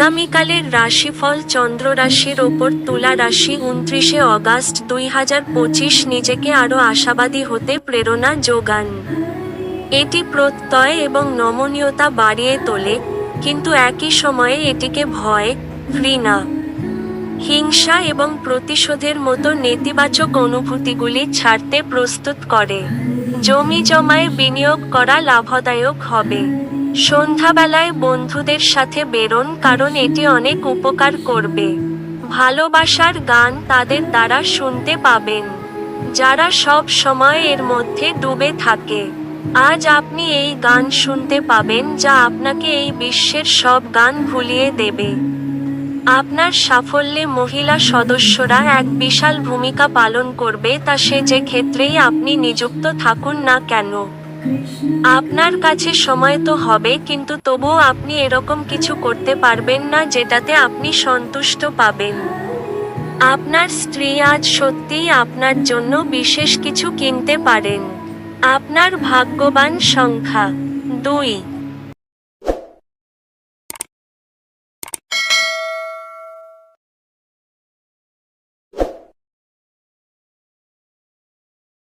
আগামীকালের রাশিফল চন্দ্র রাশির ওপর তুলা রাশি উনত্রিশে অগাস্ট দুই হাজার পঁচিশ নিজেকে আরও আশাবাদী হতে প্রেরণা যোগান। এটি প্রত্যয় এবং নমনীয়তা বাড়িয়ে তোলে, কিন্তু একই সময়ে এটিকে ভয়, ঘৃণা, হিংসা এবং প্রতিশোধের মতো নেতিবাচক অনুভূতিগুলি ছাড়তে প্রস্তুত করে। জমি জমায় বিনিয়োগ করা লাভদায়ক হবে। সন্ধ্যাবেলায় বন্ধুদের সাথে বেরোন, কারণ এটি অনেক উপকার করবে। ভালোবাসার গান তাদের দ্বারা শুনতে পাবেন। যারা সব সময় এর মধ্যে ডুবে থাকে। আজ আপনি এই গান শুনতে পাবেন, যা আপনাকে এই বিশ্বের সব গান ভুলিয়ে দেবে। আপনার সাফল্যে মহিলা সদস্যরা এক বিশাল ভূমিকা পালন করবে, তা সে যে ক্ষেত্রেই আপনি নিযুক্ত থাকুন না কেন। আপনার কাছে সময় তো হবে, কিন্তু তবুও আপনি এরকম কিছু করতে পারবেন না যেটাতে আপনি সন্তুষ্ট পাবেন। আপনার স্ত্রী আজ সত্যিই আপনার জন্য বিশেষ কিছু কিনতে পারেন। আপনার ভাগ্যবান সংখ্যা। দুই